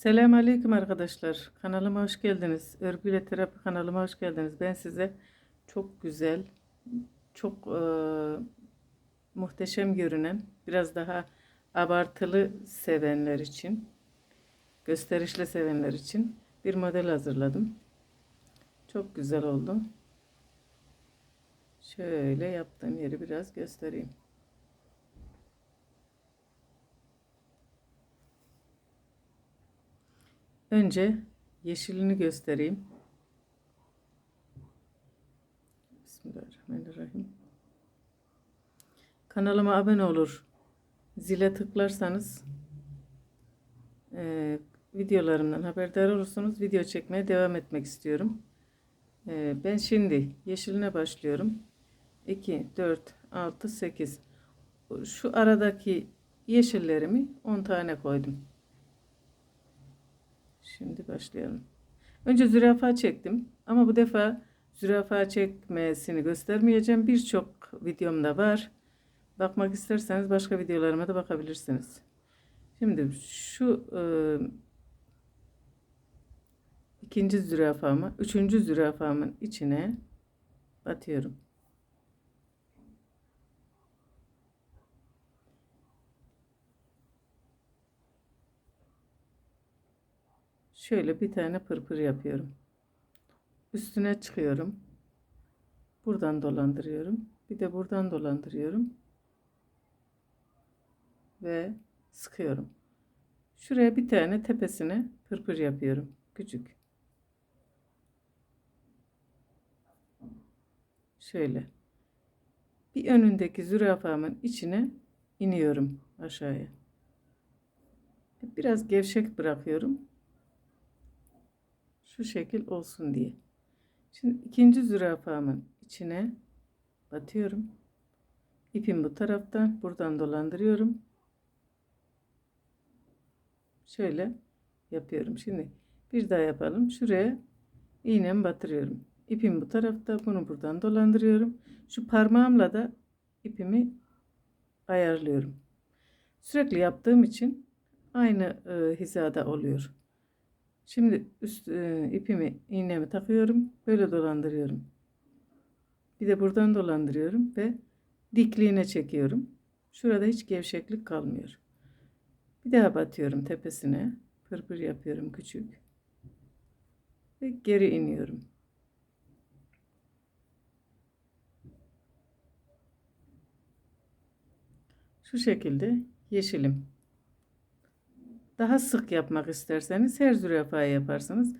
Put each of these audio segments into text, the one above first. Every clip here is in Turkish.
Selamun Aleyküm arkadaşlar. Kanalıma hoş geldiniz. Örgüyle Terapi kanalıma hoş geldiniz. Ben size çok güzel, çok e, muhteşem görünen, biraz daha abartılı sevenler için, gösterişli sevenler için bir model hazırladım. Çok güzel oldu. Şöyle yaptığım yeri biraz göstereyim. Önce yeşilini göstereyim. Bismillahirrahmanirrahim. Kanalıma abone olur. Zile tıklarsanız e, videolarımdan haberdar olursunuz. Video çekmeye devam etmek istiyorum. E, ben şimdi yeşiline başlıyorum. 2, 4, 6, 8. Şu aradaki yeşillerimi 10 tane koydum. Şimdi başlayalım. Önce zürafa çektim ama bu defa zürafa çekmesini göstermeyeceğim. Birçok videomda var. Bakmak isterseniz başka videolarıma da bakabilirsiniz. Şimdi şu e, ikinci zürafamı, üçüncü zürafamın içine batıyorum. Şöyle bir tane pırpır yapıyorum. Üstüne çıkıyorum. Buradan dolandırıyorum. Bir de buradan dolandırıyorum. Ve sıkıyorum. Şuraya bir tane tepesine pırpır yapıyorum. Küçük. Şöyle. Bir önündeki zürafamın içine iniyorum aşağıya. Biraz gevşek bırakıyorum şu şekil olsun diye. Şimdi ikinci zürafamın içine batıyorum. İpim bu taraftan buradan dolandırıyorum. Şöyle yapıyorum. Şimdi bir daha yapalım. Şuraya iğnemi batırıyorum. İpim bu tarafta bunu buradan dolandırıyorum. Şu parmağımla da ipimi ayarlıyorum. Sürekli yaptığım için aynı e, hizada oluyor. Şimdi üst e, ipimi iğnemi takıyorum. Böyle dolandırıyorum. Bir de buradan dolandırıyorum ve dikliğine çekiyorum. Şurada hiç gevşeklik kalmıyor. Bir daha batıyorum tepesine. Pırpır yapıyorum küçük. Ve geri iniyorum. Şu şekilde yeşilim. Daha sık yapmak isterseniz her zürafayı yaparsınız.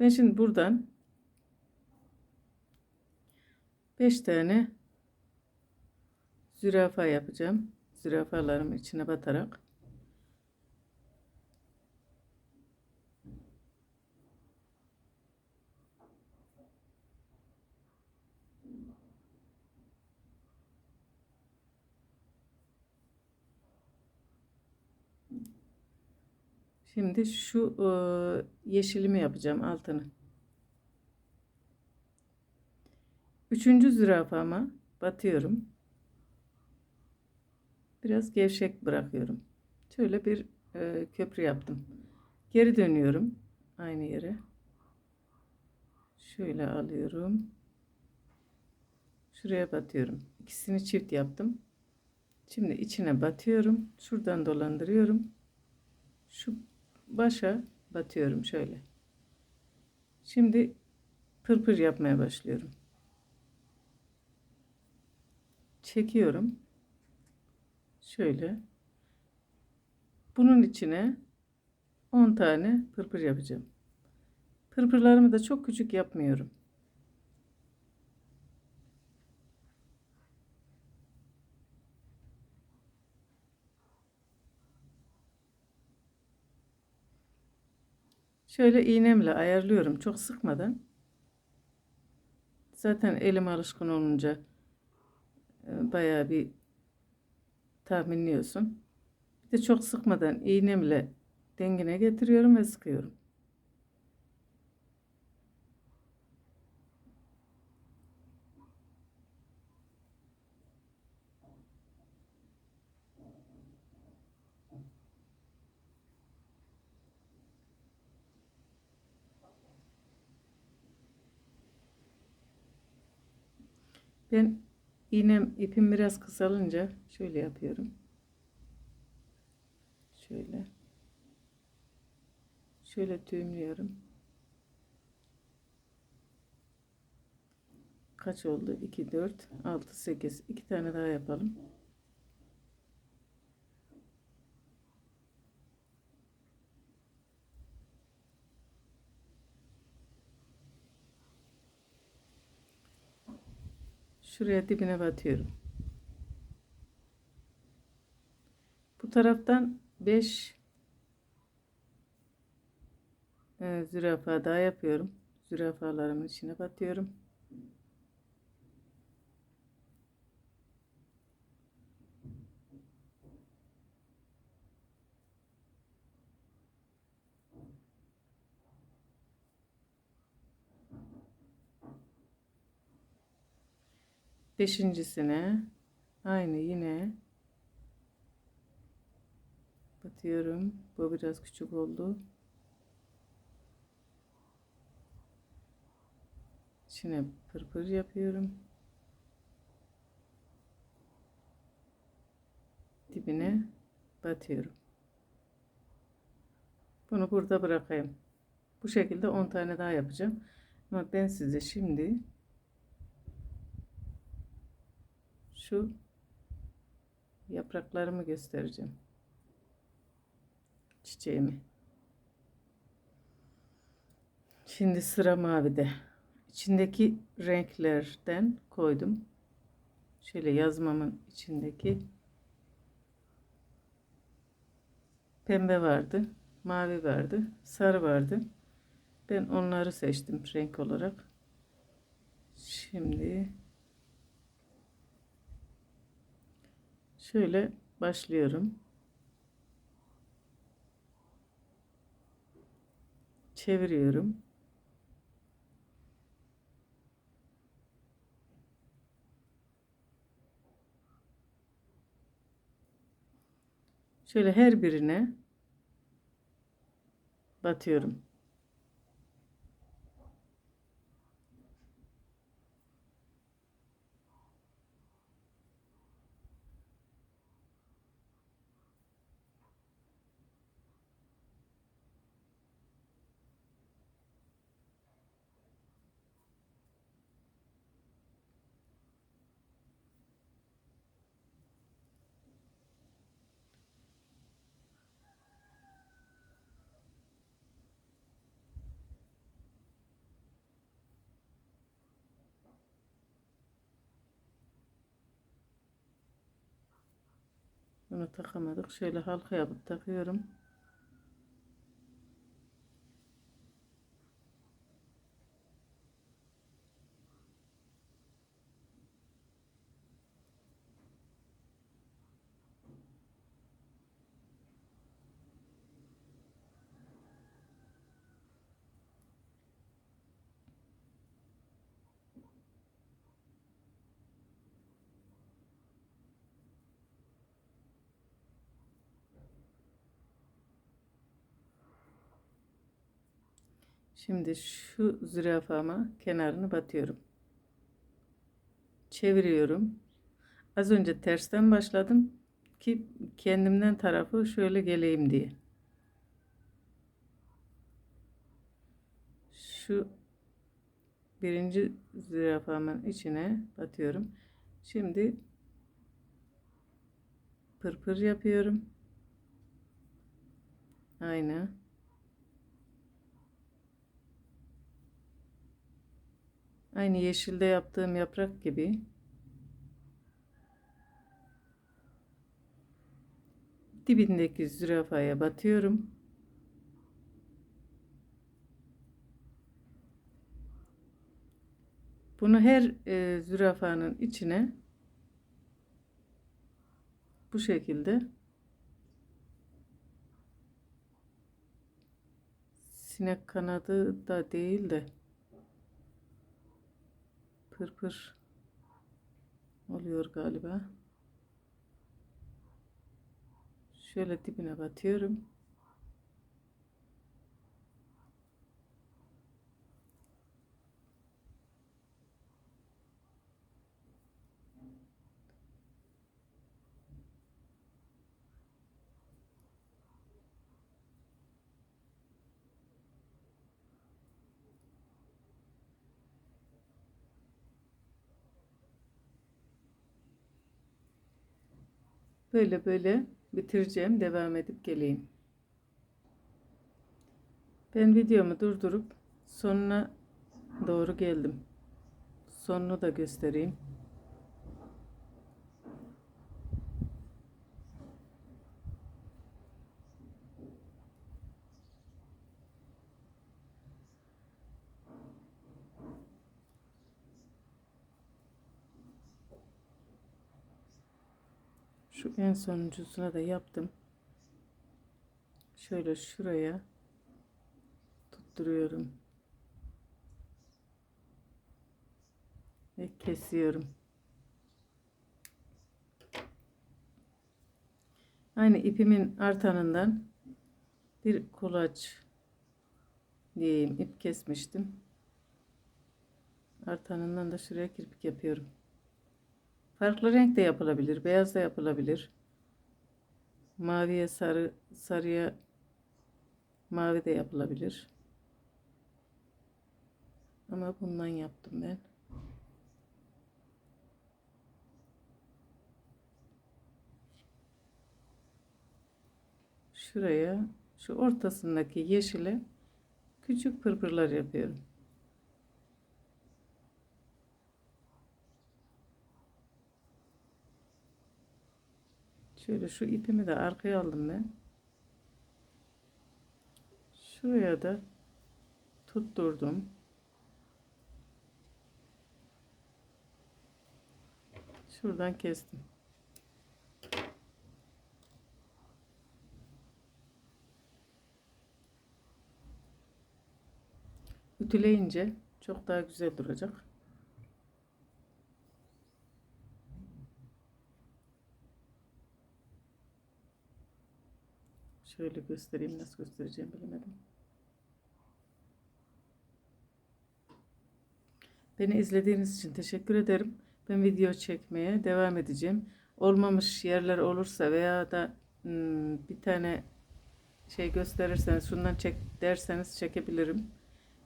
Ben şimdi buradan 5 tane zürafa yapacağım. Zürafalarımı içine batarak. Şimdi şu yeşilimi yapacağım altını. Üçüncü zürafama batıyorum. Biraz gevşek bırakıyorum. Şöyle bir köprü yaptım. Geri dönüyorum aynı yere. Şöyle alıyorum. Şuraya batıyorum. İkisini çift yaptım. Şimdi içine batıyorum. Şuradan dolandırıyorum. Şu başa batıyorum şöyle. Şimdi pırpır yapmaya başlıyorum. Çekiyorum. Şöyle. Bunun içine 10 tane pırpır yapacağım. Pırpırlarımı da çok küçük yapmıyorum. Şöyle iğnemle ayarlıyorum çok sıkmadan. Zaten elim alışkın olunca e, bayağı bir tahminliyorsun. Bir de çok sıkmadan iğnemle dengine getiriyorum ve sıkıyorum. Ben iğnem ipim biraz kısalınca şöyle yapıyorum. Şöyle. Şöyle düğümlüyorum. Kaç oldu? 2, 4, 6, 8. 2 tane daha yapalım. Şuraya dibine batıyorum. Bu taraftan 5 e, zürafa daha yapıyorum. Zürafalarımın içine batıyorum. Beşincisine aynı yine batıyorum. Bu biraz küçük oldu. İçine pırpır yapıyorum. Dibine batıyorum. Bunu burada bırakayım. Bu şekilde 10 tane daha yapacağım. Ama ben size şimdi şu yapraklarımı göstereceğim. Çiçeğimi. Şimdi sıra mavide. İçindeki renklerden koydum. Şöyle yazmamın içindeki pembe vardı, mavi vardı, sarı vardı. Ben onları seçtim renk olarak. Şimdi Şöyle başlıyorum. Çeviriyorum. Şöyle her birine batıyorum. Bunu takamadık. Şöyle halka yapıp takıyorum. Şimdi şu zürafama kenarını batıyorum. Çeviriyorum. Az önce tersten başladım ki kendimden tarafı şöyle geleyim diye. Şu birinci zürafamın içine batıyorum. Şimdi pırpır yapıyorum. Aynı. Aynı yeşilde yaptığım yaprak gibi. Dibindeki zürafaya batıyorum. Bunu her e, zürafanın içine bu şekilde sinek kanadı da değil de pırpır oluyor galiba. Şöyle dibine batıyorum. Böyle böyle bitireceğim. Devam edip geleyim. Ben videomu durdurup sonuna doğru geldim. Sonunu da göstereyim. Şu en sonuncusuna da yaptım. Şöyle şuraya tutturuyorum. Ve kesiyorum. Aynı ipimin artanından bir kolaç diyeyim ip kesmiştim. Artanından da şuraya kirpik yapıyorum. Farklı renk de yapılabilir. Beyaz da yapılabilir. Maviye sarı, sarıya mavi de yapılabilir. Ama bundan yaptım ben. Şuraya şu ortasındaki yeşile küçük pırpırlar yapıyorum. Şöyle şu ipimi de arkaya aldım ben. Şuraya da tutturdum. Şuradan kestim. Ütüleyince çok daha güzel duracak. Şöyle göstereyim nasıl göstereceğim bilemedim. Beni izlediğiniz için teşekkür ederim. Ben video çekmeye devam edeceğim. Olmamış yerler olursa veya da hmm, bir tane şey gösterirseniz şundan çek derseniz çekebilirim.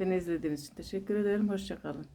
Beni izlediğiniz için teşekkür ederim. Hoşçakalın.